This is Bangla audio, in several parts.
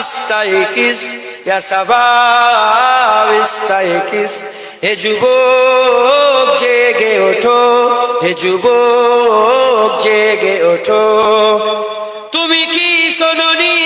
ইস্তাইকিস ইয়া সাবাব ইস্তাইকিস হে যুবক, জেগে ওঠো, হে যুবক, জেগে ওঠো। তুমি কি শোনি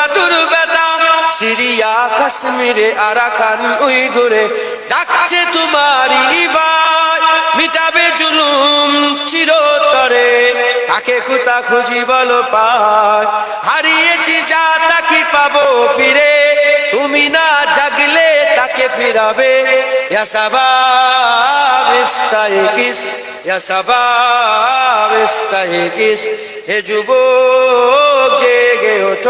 শোকাতুর ব্যথা সিরিয়া কাশ্মীরে আরাকান উইগুরে ডাকছে তোমারই ভাই মিটাবে জুলুম চিরতরে। তাকে কুতা খুঁজি বলো পায়। হারিয়েছি যা তাকে পাবো ফিরে। তুমি না জাগলে তাকে ফিরাবে। হে যুবক, জেগে ওঠো।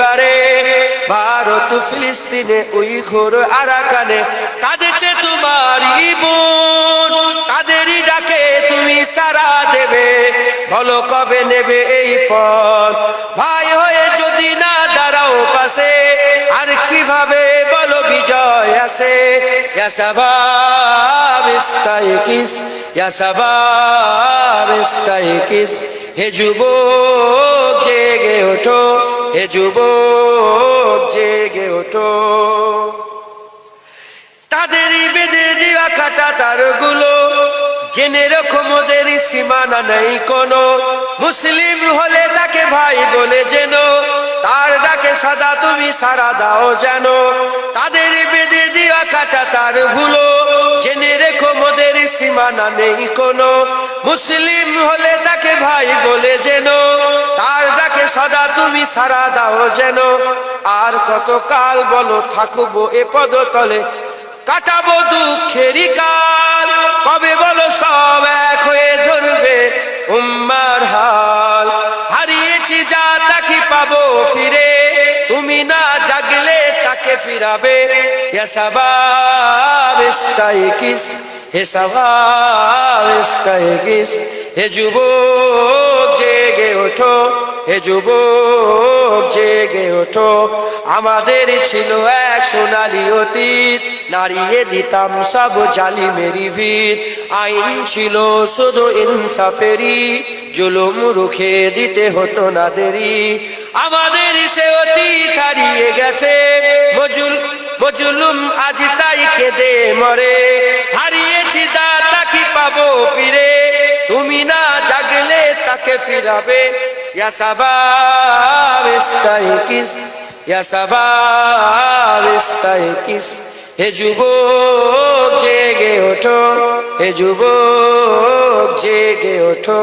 বারে ভারত ফিলিস্তিনে ওই ঘোর আরাকানে কাঁদেছে তোমার বোন তাদেরই ডাকে তুমি সারা দেবে, বলো কবে নেবে এই পথ? ভাই হয়ে যদি না দাঁড়াও পাশে, আর কীভাবে বলো বিজয় আসে? ইয়াসাবাব ইস্তাইকিস হে যুবক জেগে ওঠো। হে যুবক জেগে ওঠো। তাদেরই বেঁধে দেওয়া কাটা তারগুলো, জেনে রকম ওদের সীমানা নেই কোনো। মুসলিম হলে তাকে ভাই বলে যেন তার ডাকে সাদা তুমি সারা দাও যেন তাদের বেঁধে দেওয়া কাটা তার ভুলো জেনে রেখো মোদের সীমানা নেই কোনো। মুসলিম হলে তাকে ভাই বলে যেন তার ডাকে সদা তুমি সারা দাও যেন। আর কত কাল বলো থাকব এ পদতলে। কাটাবো দুঃখেরই কাল। কবে বলো সব এক হয়ে ধরবে উম্মার হাল। হারিয়েছি যা তাকে পাবো ফিরে। তুমি না জাগলে তাকে ফিরাবে। ইয়াসাবাব ইস্তাইকিস। হে ইস্তাইকিস হে যুবক, জেগে ওঠো। হে যুবক, জেগে ওঠো। আমাদের ছিল এক সোনালি অতীত। নারিয়ে দিতাম সব জালি মেরি ভিত। আইন ছিল শুধু ইনসাফেরি জুলুম রুখে দিতে হতো না দেরি আমাদের সে অতীত হারিয়ে গেছে। মজুল মজুলুম আজ তাই কেঁদে মরে। হারিয়েছি তাকে ফিরাবে? হে যুবক জেগে ওঠো হে যুবক জেগে ওঠো।